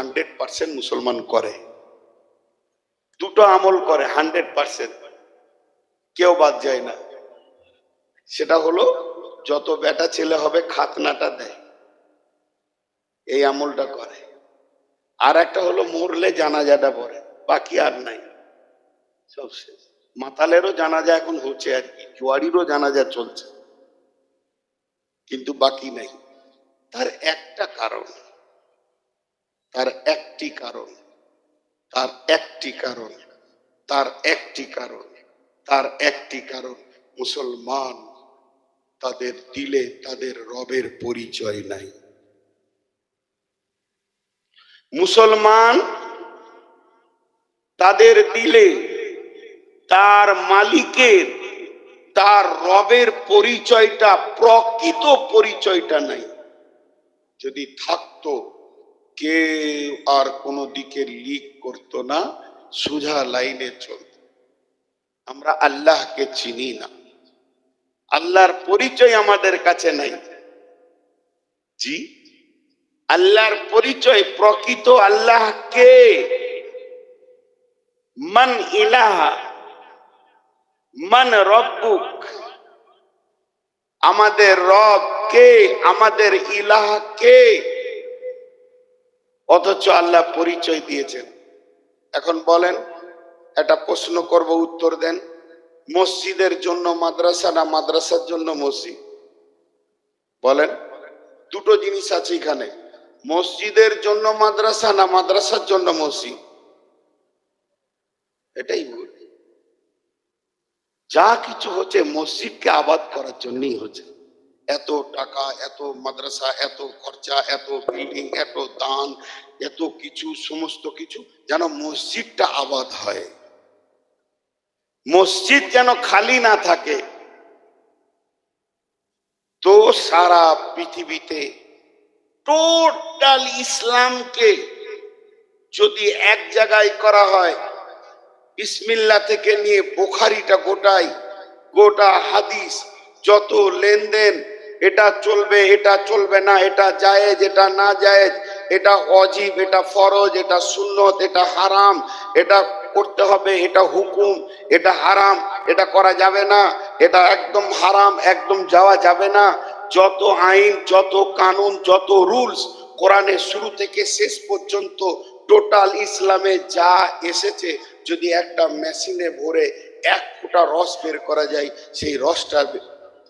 Hundred percent মুসলমান করে। দুটো আমল করে হান্ড্রেড পার্সেন্ট। কেউ বাদ যায় না। সেটা হলো, যত বেটা ছেলে হবে, খাতনাটা দেয়। এই আমলটা করে। আর একটা হলো, মরলে জানাজাটা পড়ে। বাকি আর নাই। সব শেষ। মাতালেরও জানাজা এখন হচ্ছে আর কি। জুয়ারিরও জানাজা চলছে। কিন্তু বাকি নাই। তার একটা কারণ। তার একটি কারণ, তার একটি কারণ, তার একটি কারণ, তার একটি কারণ, মুসলমান তাদের দিলে তাদের রবের পরিচয় নাই। মুসলমান তাদের দিলে তার মালিকের, তার রবের পরিচয়টা, প্রকৃত পরিচয়টা নাই। যদি থাকতো কেউ আর কোনো দিকে লিক করতো না, সোজা লাইনে চলত। আমরা আল্লাহকে চিনি না। আল্লাহর পরিচয় আমাদের কাছে নাই। জি? আল্লাহর পরিচয় প্রকৃত আল্লাহ কে মান ইলাহা, মান রব্বুক। আমাদের রব কে? আমাদের ইলাহ কে? অথচ আল্লাহ পরিচয় দিয়েছেন। এখন বলেন, একটা প্রশ্ন করব, উত্তর দেন। মসজিদের জন্য মাদ্রাসা না মাদ্রাসার জন্য মসজিদ? বলেন, দুটো জিনিস আছে এখানে। মসজিদের জন্য মাদ্রাসা না মাদ্রাসার জন্য মসজিদ? এটাই যা কিছু হচ্ছে মসজিদকে আবাদ করার জন্যই হচ্ছে। এত টাকা, এত মাদ্রাসা, এত খরচা, এত বিল্ডিং এত দান, এত কিছু, সমস্ত কিছু যেন মসজিদটা আবাদ হয়। মসজিদ যেন খালি না থাকে। তো সারা পৃথিবীতে টোটাল ইসলামকে যদি এক জায়গায় করা হয় ইসমিল্লা থেকে নিয়ে বোখারিটা গোটাই, গোটা হাদিস, যত লেনদেন এটা চলবে এটা চলবে না, এটা জায়েজ, এটা না জায়েজ, এটা অজীব, এটা ফরজ, এটা সুন্নত, এটা হারাম, এটা করতে হবে, এটা হুকুম, এটা হারাম, এটা করা যাবে না, এটা একদম হারাম, একদম যাওয়া যাবে না। যত আইন, যত কানুন, যত রুলস কোরআনের শুরু থেকে শেষ পর্যন্ত টোটাল ইসলামে যা এসেছে, যদি একটা মেশিনে ভরে এক ফোঁটা রস বের করা যায়, সেই রসটার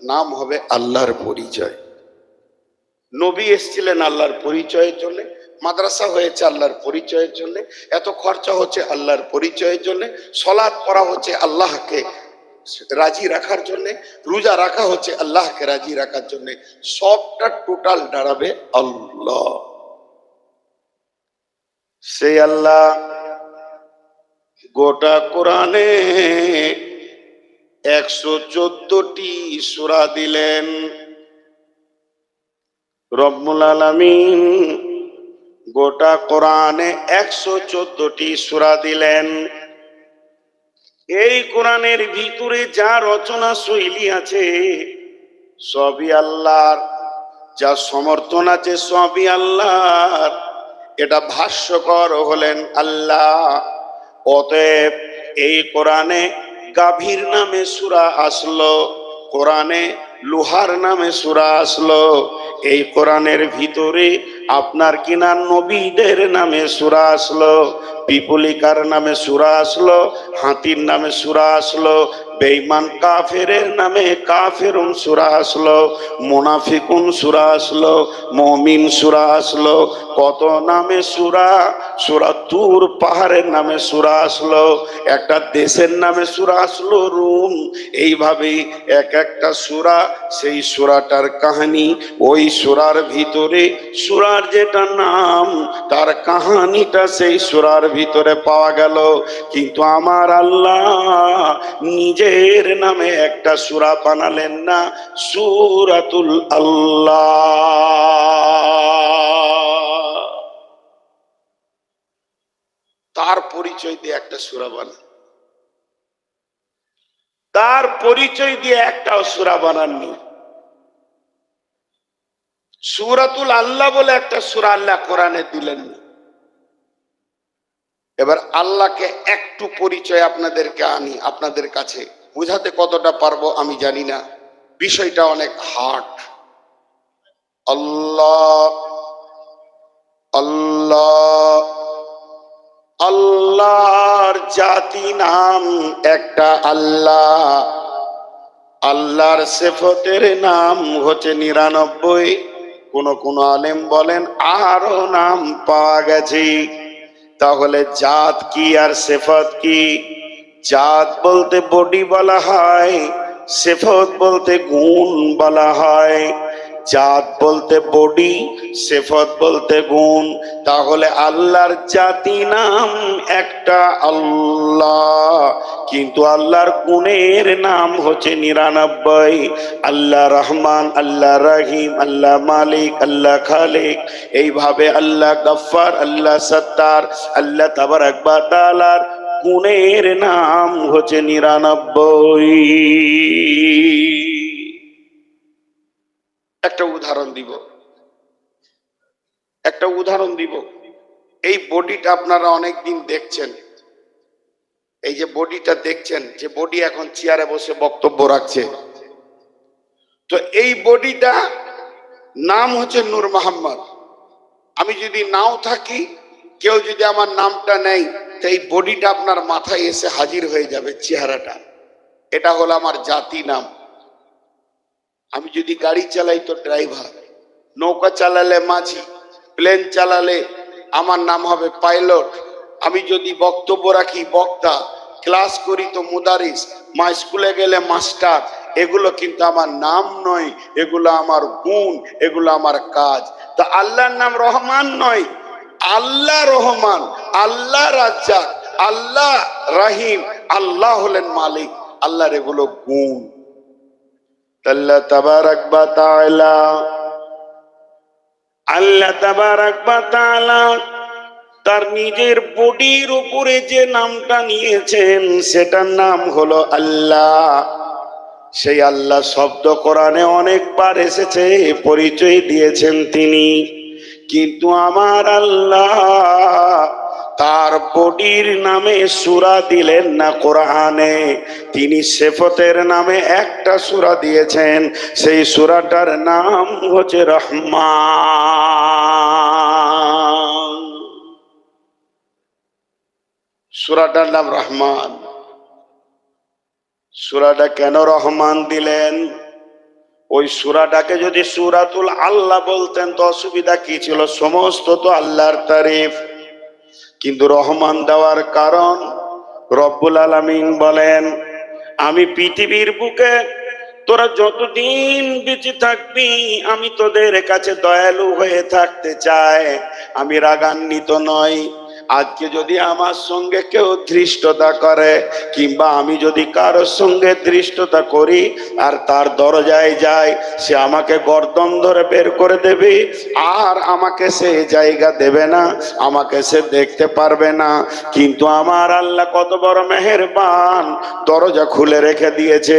নাম হবে আল্লাহর পরিচয়। নবী এসছিলেন আল্লাহর পরিচয়ের জন্য, মাদ্রাসা হয়েছে আল্লাহর পরিচয়ের জন্য, এত খরচা হচ্ছে আল্লাহর পরিচয়ের জন্য সলাদ করা হচ্ছে আল্লাহকে রাজি রাখার জন্য, রোজা রাখা হচ্ছে আল্লাহকে রাজি রাখার জন্য, সবটা টোটাল দাঁড়াবে আল্লাহ। সেই আল্লাহ গোটা কোরআনে একশো চোদ্দটি সুরা দিলেন। রব্বুল আলামিন গোটা কোরআনে একশো চোদ্দটি সুরা দিলেন। এই কোরআনের ভিতরে যা রচনা শৈলী আছে, সবই আল্লাহর। যা সমর্থন আছে, সবই আল্লাহর। এটা ভাষ্যকর হলেন আল্লাহ। অতএব এই কোরআনে গাভীর নামে সুরা আসলো কোরআনে লোহার নামে সুরা আসলো। এই কোরআনের ভিতরে আপনার কিনা নবীদের নামে সুরা আসলো, পিপুলিকার নামে সুরা আসলো, হাতির নামে সুরা আসলো বেইমান কাফেরের নামে কাফেরুন সুরা আসলো, মুনাফিকুন সুরা আসলো, মমিন সুরা আসলো, কত নামে সুরা? সুরা তুর পাহাড়ের নামে সুরা আসলো, একটা দেশের নামে সুরা আসলো রুম, এইভাবেই এক একটা সুরা, সেই সুরাটার কাহিনী, ওই সুরার ভিতরে সুরার যেটা নাম, তার কাহানিটা সেই সুরার ভিতরে পাওয়া গেল। কিন্তু আমার আল্লাহ নিজের নামে একটা সুরা বানালেন না, সুরাতুল আল্লাহ। তার পরিচয় দিয়ে একটা সুরা বানান। তার পরিচয় দিয়ে একটা সুরা বানাননি। সুরাতুল আল্লাহ বলে একটা সুরা আল্লাহ কোরআনে দিলেন এবার আল্লাহকে একটু পরিচয় আপনাদেরকে আনি, আপনাদের কাছে। বুঝাতে কতটা পারব আমি জানি না। বিষয়টা অনেক হার্ড। আল্লাহ আল্লাহ, আল্লাহর জাতি নাম একটা আল্লাহ। আল্লাহর সেফতের নাম হচ্ছে নিরানব্বই। কোন কোন আলেম বলেন, আরও নাম পাওয়া গেছে। তাহলে জাত কি আর সেফত কি? জাত বলতে বডি বলা হয়, সেফত বলতে গুণ বলা হয়। জাত বলতে বডি, সেফত বলতে গুণ। তাহলে আল্লাহর জাতি নাম একটা আল্লাহ। কিন্তু আল্লাহর গুণের নাম হচ্ছে নিরানব্বই। আল্লাহ রহমান, আল্লাহ রহিম, আল্লাহ মালিক, আল্লাহ খালিক। এইভাবে আল্লাহ গফার আল্লাহ সত্তার, আল্লাহ তাবার একবার তালার গুণের নাম হচ্ছে নিরানব্বই। একটা উদাহরণ দিব। একটা উদাহরণ দিব। এই বডিটা আপনারা অনেক দিন দেখছেন। এই যে বডিটা দেখছেন, যে বডি এখন চেয়ারে বসে বক্তব্য রাখছে। তো এই বডিটা নাম হচ্ছে নূর মোহাম্মদ আমি যদি নাও থাকি, কেউ যদি আমার নামটা নেই তো এই বডিটা আপনার মাথায় এসে হাজির হয়ে যাবে, চেহারাটা। এটা হলো আমার জাতি নাম। আমি যদি গাড়ি চালাই তো ড্রাইভার, নৌকা চালালে মাঝি, প্লেন চালালে আমার নাম হবে পাইলট। আমি যদি বক্তব্য রাখি বক্তা, ক্লাস করি তো মুদারিস, মা স্কুলে গেলে মাস্টার, এগুলো কিন্তু আমার নাম নয়, এগুলো আমার গুণ, এগুলো আমার কাজ। তা আল্লাহর নাম রহমান নয়, আল্লাহ রহমান, আল্লাহ রাজ্জাক, আল্লাহ রাহিম, আল্লাহ হলেন মালিক, আল্লাহর এগুলো গুণ। আল্লাহ তাবারাক বা তাআলা, আল্লাহ তাবারাক বা তাআলা তার নিজের বডির উপরে যে নামটা নিয়েছেন, সেটার নাম হলো আল্লাহ। সেই আল্লাহ শব্দ কোরআনে অনেকবার এসেছে, পরিচয় দিয়েছেন তিনি। কিন্তু আমার আল্লাহ তার বডির নামে সুরা দিলেন না কোরআনে? তিনি সেফতের নামে একটা সুরা দিয়েছেন। সেই সুরাটার নাম হচ্ছে রহমান। সুরাটার নাম রহমান। সুরাটা কেন রহমান দিলেন? ওই সুরাটাকে যদি সুরাতুল আল্লাহ বলতেন তো অসুবিধা কি ছিল? সমস্ত তো আল্লাহর তারিফ। কিন্তু রহমান দেওয়ার কারণ রব্বুল আলমিন বলেন, আমি পৃথিবীর বুকে তোরা যতদিন বেঁচে থাকবি, আমি তোদের কাছে দয়ালু হয়ে থাকতে চাই। আমি রাগান্বিত নই। আজকে যদি আমার সঙ্গে কেউ ধৃষ্টতা করে, কিংবা আমি যদি কারোর সঙ্গে ধৃষ্টতা করি, আর তার দরজায় যায় সে আমাকে গর্দন ধরে বের করে দেবে, আর আমাকে সে জায়গা দেবে না, আমাকে সে দেখতে পারবে না। কিন্তু আমার আল্লাহ কত বড় মেহেরবান, দরজা খুলে রেখে দিয়েছে।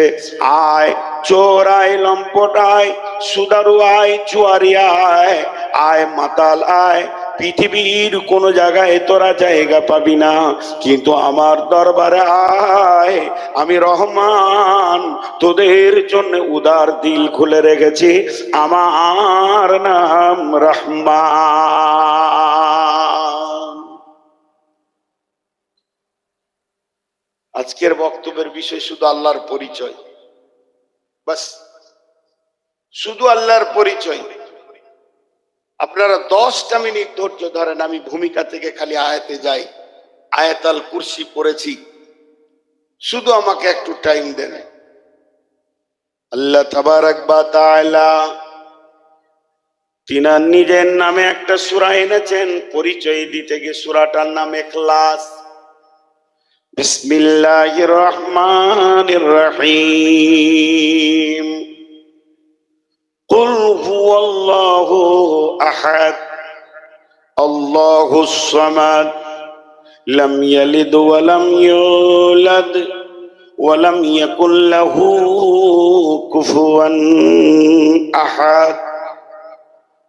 আয়, চোর আয়, লম্পট আয়, সুদারু আয় চুয়ারি আয় আয়, মাতাল আয় পৃথিবীর কোন জায়গায় তোরা জায়গা পাবি না। কিন্তু আমার দরবারে আয়, আমি রহমান, তোদের জন্য উদার দিল খুলে রেখেছি। আমার নাম রহমান। আজকের বক্তব্যের বিষয় শুধু আল্লাহর পরিচয়। বাস, শুধু আল্লাহর পরিচয়। আপনারা দশটা মিনিট ধৈর্য ধরেন, আমি ভূমিকা থেকে খালি আয়াতে যাই। আয়াতাল কুরসি পড়েছি। শুধু আমাকে একটু টাইম দেন। আল্লাহ তাবারাক নিজের নামে একটা সূরা এনেছেন। পরিচয় দিতে গিয়ে সূরাটার নাম ইখলাস বিসমিল্লাহির রহমানির রহিম। قل هو الله احد الله الصمد لم يلد ولم يولد ولم يكن له كفوا احد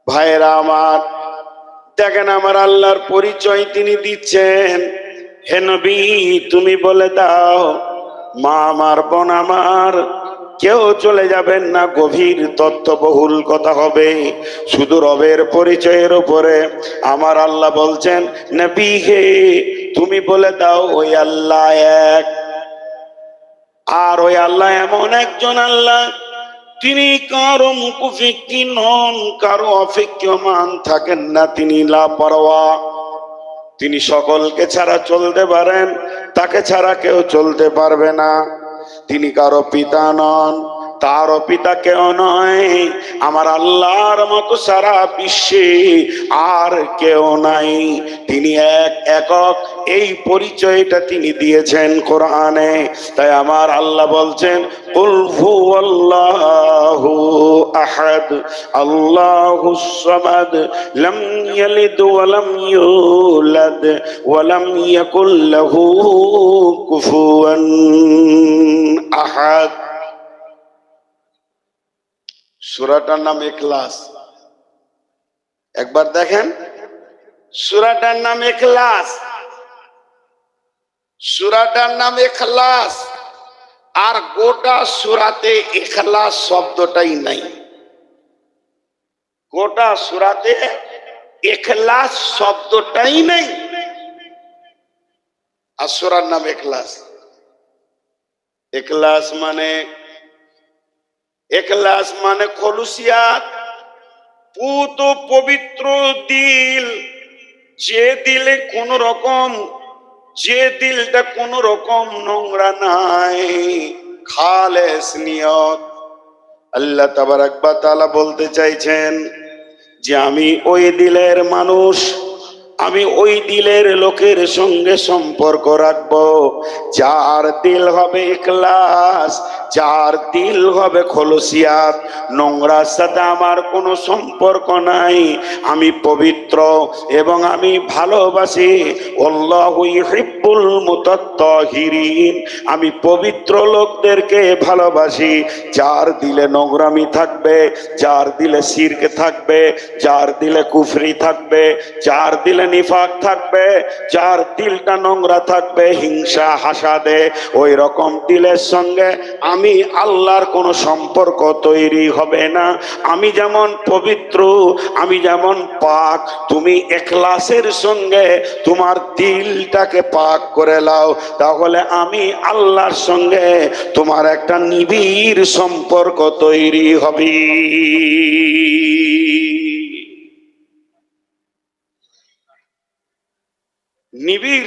ভাইরা আমার দেখেন আমার আল্লাহর পরিচয় তিনি দিচ্ছেন হে নবী তুমি বলে দাও মা আমার বোন আমার কেউ চলে যাবেন না, গভীর তত্ত্ববহুল কথা হবে। শুধু রবের পরিচয়ের উপরে। আমার আল্লাহ বলছেন, নবী হে, তুমি বলে দাও, ওই আল্লাহ এক। আর ওই আল্লাহ এমন একজন আল্লাহ, তিনি কারও মুকুফিকি নন, কারও অফিক্যমান থাকেন না, তিনি লাপরোয়া। তিনি সকলকে ছাড়া চলতে পারেন, তাকে ছাড়া কেউ চলতে পারবে না। তিনি কারও পিতা নন তারও পিতা কেউ নয়। আমার আল্লাহর মতো সারা বিশ্বে আর কেউ নাই। তিনি এক একক। এই পরিচয়টা তিনি দিয়েছেন কোরআনে। তাই আমার আল্লাহ বলছেন, কুল হুয়াল্লাহু আহাদ আল্লাহুস সামাদ, লাম ইয়ালিদ ওয়া লাম ইউলাদ, ওয়া লাম ইয়াকুল লাহু কুফুয়ান আহাদ। সূরাটার নাম ইখলাস। একবার দেখেন। সূরাটার নাম ইখলাস। সূরাটার নাম ইখলাস। আর গোটা সূরাতে ইখলাস শব্দটাই নাই। গোটা সূরাতে ইখলাস শব্দটাই নেই। আর সূরার নাম ইখলাস। ইখলাস মানে এখলাস মানে খলুসিয়াত। পুত পবিত্র দিল, যে দিলে কোন রকম, যে দিলটা কোন রকম নোংরা নাই। খালেস নিয়ত। আল্লাহ তাবারাক বা তাআলা বলতে চাইছেন যে আমি ওই দিলের মানুষ আমি ওই দিলের লোকের সঙ্গে সম্পর্ক রাখব। যার দিল হবে ইখলাস, যার দিল হবে খলসিয়াত নোংরার সাথে আমার কোনো সম্পর্ক নাই। আমি পবিত্র এবং আমি ভালোবাসি। ইউহিব্বুল মুতাত্তাহিরিন। আমি পবিত্র লোকদেরকে ভালোবাসি। যার দিলে নোংরামি থাকবে, যার দিলে শিরকে থাকবে, যার দিলে কুফরি থাকবে, যার দিলে নিফাক থাকবে, যার দিলটা নোংরা থাকবে, হিংসা, হাসাদে ওই রকম দিলের সঙ্গে আমি আল্লাহর কোনো সম্পর্ক তৈরি হবে না। আমি যেমন পবিত্র, আমি যেমন পাক, তুমি এখলাসের সঙ্গে তোমার দিলটাকে পাক করে লাও। তাহলে আমি আল্লাহর সঙ্গে তোমার একটা নিবিড় সম্পর্ক তৈরি হবে নিবিড়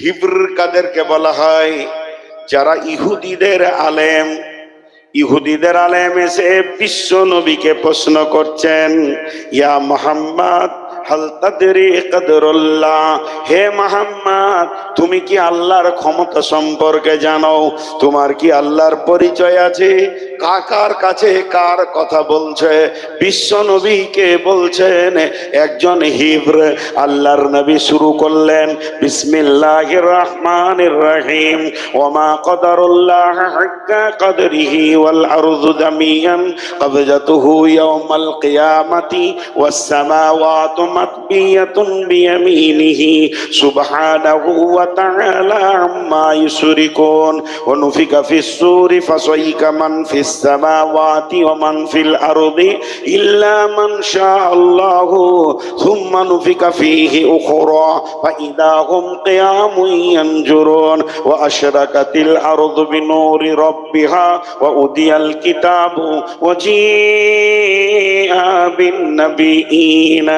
হিব্র কাদেরকে বলা হয়, যারা ইহুদিদের আলেম। ইহুদিদের আলেম এসে বিশ্ব নবীকে প্রশ্ন করছেন, ইয়া মোহাম্মদ হালতাদেরি কদরুল্লাহ। হে মোহাম্মদ, তুমি কি আল্লাহর ক্ষমতা সম্পর্কে জানো? তোমার কি আল্লাহর পরিচয় আছে? কাকার কাছে কার কথা বলছে? বিশ্ব নবীকে বলছেন? একজন হিব্র, আল্লাহর নবী শুরু করলেন, বিসমিল্লাহির রহমানির রহিম। ওমা কদরুল্লাহ কদরিহি ওয়াল আরদু জামিয়ান, কবজাতুহু ইয়াউমাল কিয়ামাতি ওয়াস সামাওয়াতু مطبية بيمينه. سبحانه وتعالى عما يشركون. ونفق في السور فصيك من في السماوات ومن في الأرض إلا من شاء الله. ثم نفق فيه أخرى فإذا هم قيام ينجرون. وأشركت الأرض بنور ربها وأدي الكتاب وجيء بالنبيين.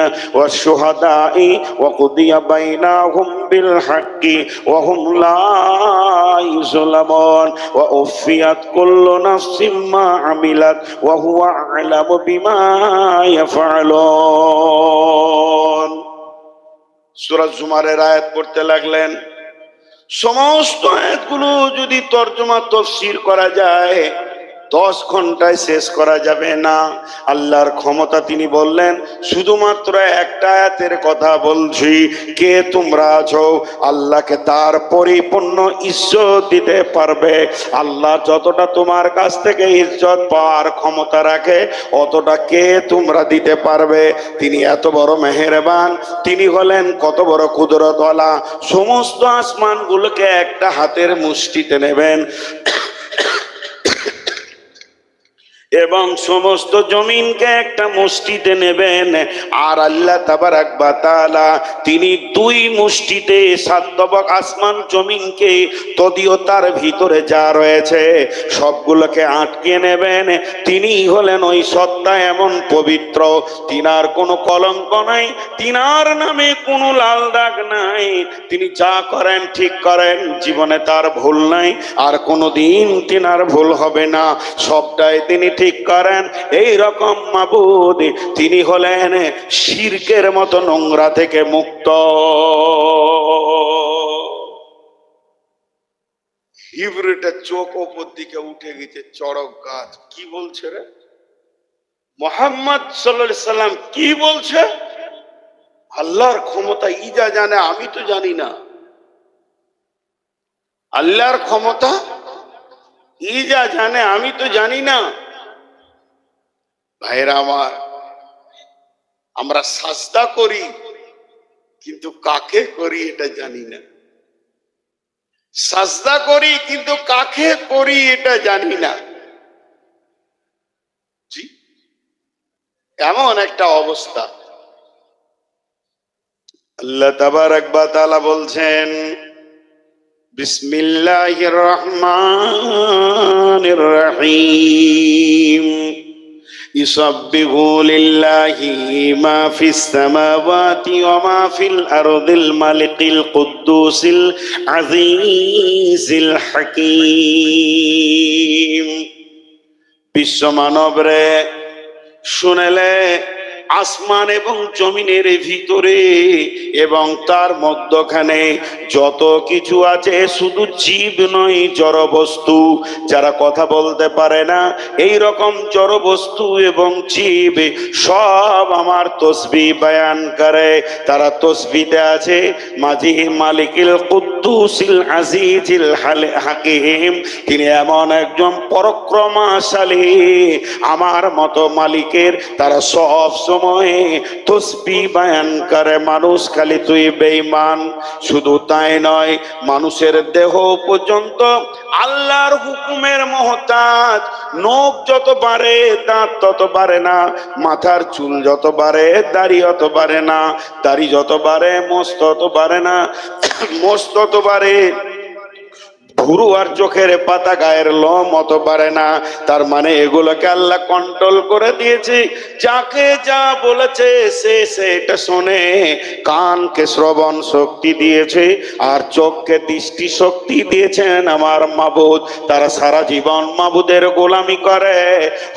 والشهداء وقضي بينهم بالحق وهم لا يظلمون وأفيت كل نفس ما عملت وهو أعلم بما يفعلون সূরা জুমারের আয়াত পড়তে লাগলেন সমস্ত আয়াতগুলো যদি তর্জমা তফসির করা যায় দশ ঘন্টায় শেষ করা যাবে না। আল্লাহর ক্ষমতা তিনি বললেন, শুধুমাত্র একটা আয়াতের কথা বলছি, কে তোমরা আছো? আল্লাহকে তার পরিপূর্ণ ইজ্জত দিতে পারবে। আল্লাহ যতটা তোমার কাছ থেকে ইজ্জত পাওয়ার ক্ষমতা রাখে, অতটা কে তোমরা দিতে পারবে? তিনি এত বড় মেহেরবান, তিনি হলেন কত বড় কুদরতওয়ালা। সমস্ত আসমানগুলোকে একটা হাতের মুষ্টিতে নেবেন। এবং সমস্ত জমিনকে একটা মুষ্টিতে নেবেন। আর আল্লাহ তাবারাক বা তাআলা তিনি দুই মুষ্টিতে সাতবক আসমান জমিনকে তদীয় তার ভিতরে যা রয়েছে সবগুলোকে আটকে নেবেন। তিনি হলেন ওই সত্তা এমন পবিত্র, তিনার কোনো কলঙ্ক নাই, তিনার নামে কোনো লাল দাগ নাই। তিনি যা করেন ঠিক করেন, জীবনে তার ভুল নাই, আর কোনো দিন তিনার ভুল হবে না। সবটাই তিনি ঠিক করেন। এই রকম মাবুদ, তিনি হলেন শিরকের মতো নোংরা থেকে মুক্ত। হিবরেটা চোখ ওপর দিকে উঠে গেছে, চড়ক গাছ। কি বলছে রে? মোহাম্মদ সাল্লাম কি বলছে? আল্লাহর ক্ষমতা ই যা জানে, আমি তো জানি না। আল্লাহর ক্ষমতা ই যা জানে, আমি তো জানি না। ভাইরা আমার, আমরা সাজদা করি, কিন্তু কাকে করি এটা জানি না। সাজদা করি, কিন্তু কাকে করি এটা জানি না। এমন একটা অবস্থা। আল্লাহ তাবারাক বা তাআলা বলছেন, বিসমিল্লাহির রহমানির রহিম। يسبح لله ما في السماوات وما في الأرض الملك القدوس العزيز الحكيم বিশ্ব মানবরে শুনেলে আসমান এবং জমিনের ভিতরে এবং তার মধ্যখানে যত কিছু আছে, শুধু জীব নয় জড় বস্তু যারা কথা বলতে পারে না এই রকম জড় বস্তু এবং জীব সব আমার তসবি বয়ান করে। তারা তসবিতে আছে মাঝি মালিকিল কুদ্দুসিল আজিজিল হাকিম। তিনি এমন একজন পরক্রমাশালী। আমার মতো মালিকের তারা সব সময় তসবি বায়ান করে, মানুষ খালি তুই বেঈমান। শুধু তাই নয়, মানুষের দেহ পর্যন্ত আল্লাহর হুকুমের মহতাজ। নখ যত বাড়ে, দাঁত তত বাড়ে না, মাথার চুল যত বাড়ে, দাড়ি অত বাড়ে না, দাড়ি যত বাড়ে, মোস্ত তত বাড়ে না, মোস্ত তত বাড়ে। ভুরু আর চোখের পাতা গায়ের লম অত পারে না। তার মানে এগুলোকে আল্লাহ কন্ট্রোল করে দিয়েছে। যাকে যা বলেছে, সে সেটা শোনে। কানকে শ্রবণ শক্তি দিয়েছে, আর চোখকে দৃষ্টি শক্তি দিয়েছেন আমার মাবুদ। তারা সারা জীবন মাবুদের গোলামি করে।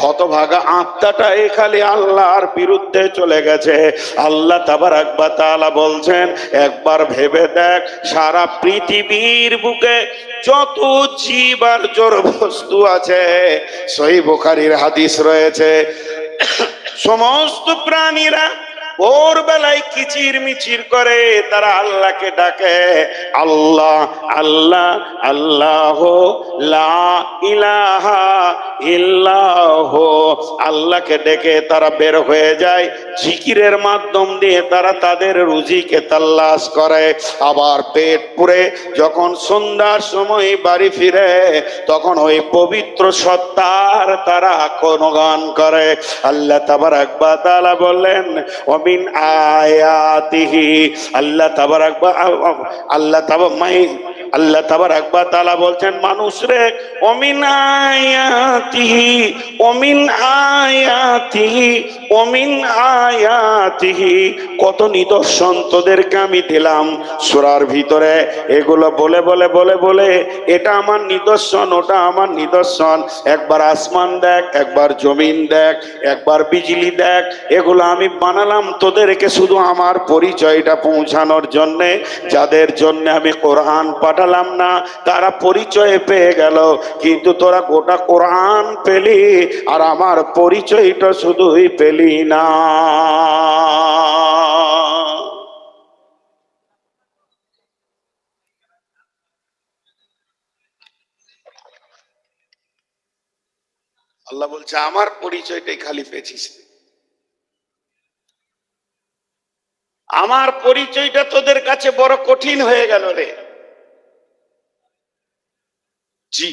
হতভাগা আত্মাটা এ খালি আল্লাহর বিরুদ্ধে চলে গেছে। আল্লাহ তাবার একবার তালা বলছেন, একবার ভেবে দেখ, সারা পৃথিবীর বুকে যত জীব আর জড় বস্তু আছে সহি বোখারির হাদিস রয়েছে। সমস্ত প্রাণীরা ওর বেলায় কিচির মিচির করে তারা আল্লাহকে ডাকে, আল্লাহ আল্লাহ আল্লাহ লা আল্লাহকে ডেকে তারা বের হয়ে যায়, জিকিরের মাধ্যম দিয়ে তারা তাদের রুজিকে তাল্লাশ করে। আবার পেট পুরে যখন সন্ধ্যার সময় বাড়ি ফিরে, তখন ওই পবিত্র সত্তার তারা কোন গান করে। আল্লাহ তাবার আকবা তালা বললেন অমিন আয়াতিহি। আল্লাহ তাবার আকবা আল্লাহ তাবা মাই আল্লাহ তাবার আকবা তালা বলছেন, মানুষ রে, অমিন আয়াতিহি অমিন আয়াতিহি অমিন আয়াতিহি, কত নিদর্শন তোদেরকে আমি দিলাম। সুরার ভিতরে এগুলো বলে বলে বলে বলে, এটা আমার নিদর্শন, ওটা আমার নিদর্শন। একবার আসমান দেখ, একবার জমিন দেখ, একবার বিজলি দেখ, এগুলো আমি বানালাম তোদেরকে শুধু আমার পরিচয়টা পৌঁছানোর জন্যে। যাদের জন্য আমি কোরআন পাঠালাম না, তারা পরিচয় পেয়ে গেল। কিন্তু তোরা গোটা কোরআন পেলি, আর আমার পরিচয়টা শুধুই পেলি। না। আল্লাহ বলছে, আমার পরিচয়টাই খালি পেয়েছিস আমার পরিচয়টা তোদের কাছে বড় কঠিন হয়ে গেল রে। জি।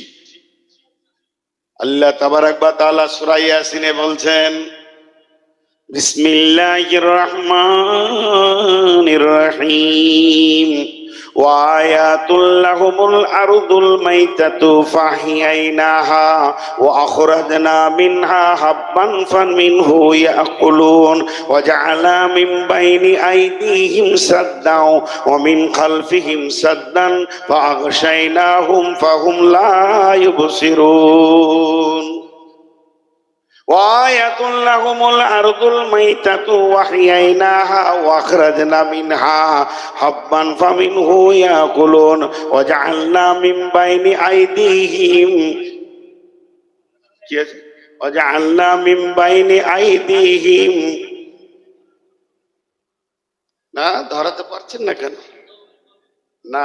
আল্লাহ তাবারাক বা তাআলা সূরা ইয়াসিনে বলছেন بسم الله الرحمن الرحيم وآيات لهم الأرض الميتة فأحييناها وأخرجنا منها حبا فمنه يأكلون وجعلنا من بين أيديهم سدا ومن خلفهم سدا فأغشيناهم فهم لا يبصرون وآية لهم الأرض الميتة وحييناها وأخرجنا منها حبا فمنه يأكلون وجعلنا من بين أيديهم وجعلنا من بين أيديهم না ধরাতে পারছেন না কেন না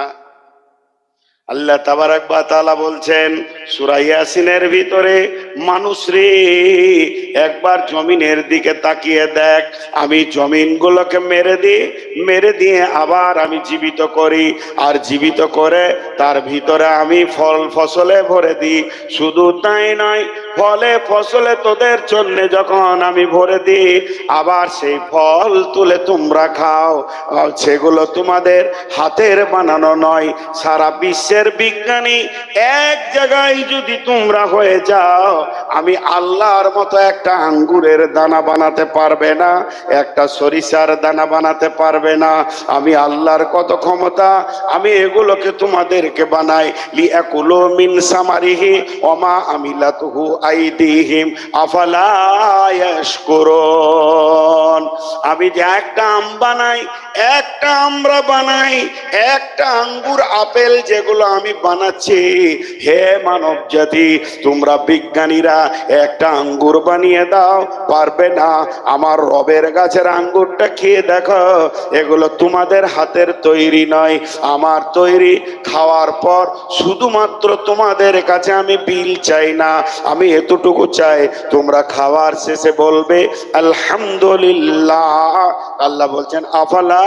আল্লাহ তাবারাক বা তাআলা বলছেন, সূরা ইয়াসিনের ভিতরে মানুষ রে একবার জমিনের দিকে তাকিয়ে দেখ, আমি জমিনগুলোকে মেরে দিই, মেরে দিয়ে আবার আমি জীবিত করি, আর জীবিত করে তার ভিতরে আমি ফল ফসলে ভরে দিই। শুধু তাই নয়, ফলে ফসলে তোদের জন্য যখন আমি ভরে দিই, আবার সেই ফল তুলে তোমরা খাও। সেগুলো তোমাদের হাতের বানানো নয়, সারা বিশ্বের বিজ্ঞানী এক জায়গায় যদি তোমরা হয়ে যাও, আমি আল্লাহর মতো একটা আঙ্গুরের দানা বানাতে পারবে না, একটা সরিষার দানা বানাতে পারবে না। আমি আল্লাহর কত ক্ষমতা, আমি এগুলোকে তোমাদেরকে বানাই। লিয়াকুলু মিন সামারিহি ওমা আমিলাতুহু আইদিহিম, আফালা ইয়াশকুরুন। আমি যে একটা আম বানাই, একটা আমরা বানাই, একটা আঙ্গুর আপেল যেগুলো আমি বানাচ্ছি। হে মানব জাতি, তোমরা বিজ্ঞানীরা, একটা আঙ্গুর বানিয়ে দাও। পারবে না? আমার রবের গাছের আঙ্গুরটা খেয়ে দেখো। এগুলো তোমাদের হাতের তৈরি নয়। আমার তৈরি খাওয়ার পর শুধুমাত্র তোমাদের কাছে আমি বিল চাই না। আমি এতটুকু চাই, তোমরা খাওয়ার শেষে বলবে, আলহামদুলিল্লাহ। আল্লাহ বলছেন, আফালা?